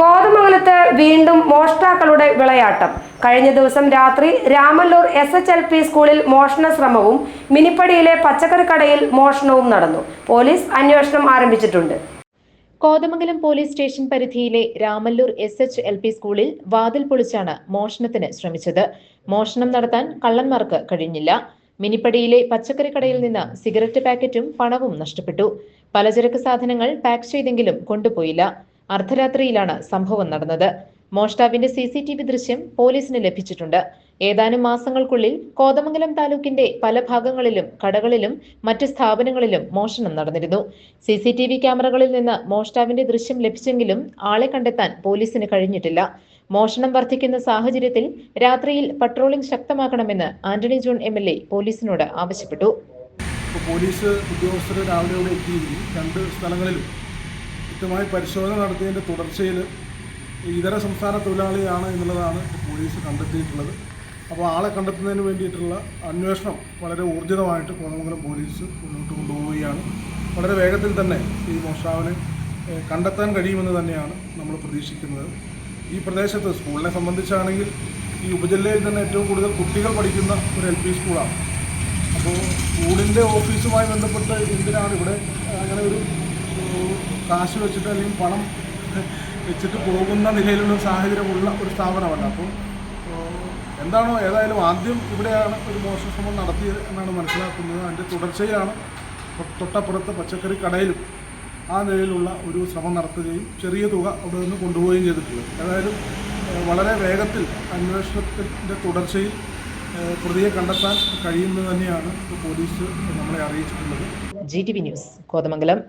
കോതമംഗലത്ത് വീണ്ടും മോഷ്ടാക്കളുടെ വിളയാട്ടം. കഴിഞ്ഞ ദിവസം രാത്രി Ramallur S H L P സ്കൂളിൽ മോഷണ ശ്രമവും മിനിപ്പടിയിലെ പച്ചക്കറി കടയിൽ മോഷണവും നടന്നു. പോലീസ് അന്വേഷണം ആരംഭിച്ചിട്ടുണ്ട്. കോതമംഗലം പോലീസ് സ്റ്റേഷൻ പരിധിയിലെ Ramallur S H L P സ്കൂളിൽ വാതിൽ പൊളിച്ചാണ് മോഷണത്തിന് ശ്രമിച്ചത്. മോഷണം നടത്താൻ കള്ളന്മാർക്ക് കഴിഞ്ഞില്ല. മിനിപ്പടിയിലെ പച്ചക്കറി കടയിൽ നിന്ന് സിഗരറ്റ് പാക്കറ്റും പണവും നഷ്ടപ്പെട്ടു. പലചരക്ക് സാധനങ്ങൾ പാക്ക് ചെയ്തെങ്കിലും കൊണ്ടുപോയില്ല. അർദ്ധരാത്രിയിലാണ് സംഭവം നടന്നത്. മോഷ്ടാവിന്റെ സി സി ടി വി ദൃശ്യം പോലീസിന് ലഭിച്ചിട്ടുണ്ട്. ഏതാനും മാസങ്ങൾക്കുള്ളിൽ കോതമംഗലം താലൂക്കിന്റെ പല ഭാഗങ്ങളിലും കടകളിലും മറ്റ് സ്ഥാപനങ്ങളിലും മോഷണം നടന്നിരുന്നു. സി സി ടി വി ക്യാമറകളിൽ നിന്ന് മോഷ്ടാവിന്റെ ദൃശ്യം ലഭിച്ചെങ്കിലും ആളെ കണ്ടെത്താൻ പോലീസിന് കഴിഞ്ഞിട്ടില്ല. മോഷണം വർദ്ധിക്കുന്ന സാഹചര്യത്തിൽ രാത്രിയിൽ patrolling ശക്തമാക്കണമെന്ന് Antony John M L A പോലീസിനോട് ആവശ്യപ്പെട്ടു. പോലീസ് ഉദ്യോഗസ്ഥർ രാവിലെ രണ്ട് സ്ഥലങ്ങളിലും കൃത്യമായി പരിശോധന നടത്തിയതിന്റെ തുടർച്ചയിൽ ഇതര സംസ്ഥാന തൊഴിലാളിയാണ് എന്നുള്ളതാണ് പോലീസ് കണ്ടെത്തിയിട്ടുള്ളത്. അപ്പോൾ ആളെ കണ്ടെത്തുന്നതിന് വേണ്ടിയിട്ടുള്ള അന്വേഷണം വളരെ ഊർജിതമായിട്ട് കോതമംഗലം പോലീസ് മുന്നോട്ട് കൊണ്ടുപോവുകയാണ്. വളരെ വേഗത്തിൽ തന്നെ ഈ മോഷ്ടാവിനെ കണ്ടെത്താൻ കഴിയുമെന്ന് തന്നെയാണ് നമ്മൾ പ്രതീക്ഷിക്കുന്നത്. ഈ പ്രദേശത്ത് സ്കൂളിനെ സംബന്ധിച്ചാണെങ്കിൽ ഈ ഉപജില്ലയിൽ തന്നെ ഏറ്റവും കൂടുതൽ കുട്ടികൾ പഠിക്കുന്ന ഒരു എൽ പി സ്കൂളാണ്. അപ്പോൾ സ്കൂളിന്റെ ഓഫീസുമായി ബന്ധപ്പെട്ട് എന്തിനാണ് ഇവിടെ അങ്ങനെ ഒരു കാശ് വെച്ചിട്ട് അല്ലെങ്കിൽ പണം വെച്ചിട്ട് പോകുന്ന നിലയിലുള്ള സാഹചര്യമുള്ള ഒരു സ്ഥാപനമല്ല. അപ്പോൾ എന്താണോ ഏതായാലും ആദ്യം ഇവിടെയാണ് ഒരു മോശം ശ്രമം നടത്തിയത് എന്നാണ് മനസ്സിലാക്കുന്നത്. അതിന്റെ തുടർച്ചയാണ് തൊട്ടപ്പുറത്ത് പച്ചക്കറി കടയിലും ആ നിലയിലുള്ള ഒരു ശ്രമം നടത്തുകയും ചെറിയ തുക അവിടെ നിന്ന് കൊണ്ടുപോവുകയും ചെയ്തിട്ടുള്ളത് ഏതായാലും വളരെ വേഗത്തിൽ അന്വേഷണത്തിന്റെ തുടർച്ചയിൽ പ്രതിയെ കണ്ടെത്താൻ കഴിയുന്നത് തന്നെയാണ് പോലീസ് നമ്മളെ അറിയിച്ചിട്ടുള്ളത്. G T V news Kothamangalam.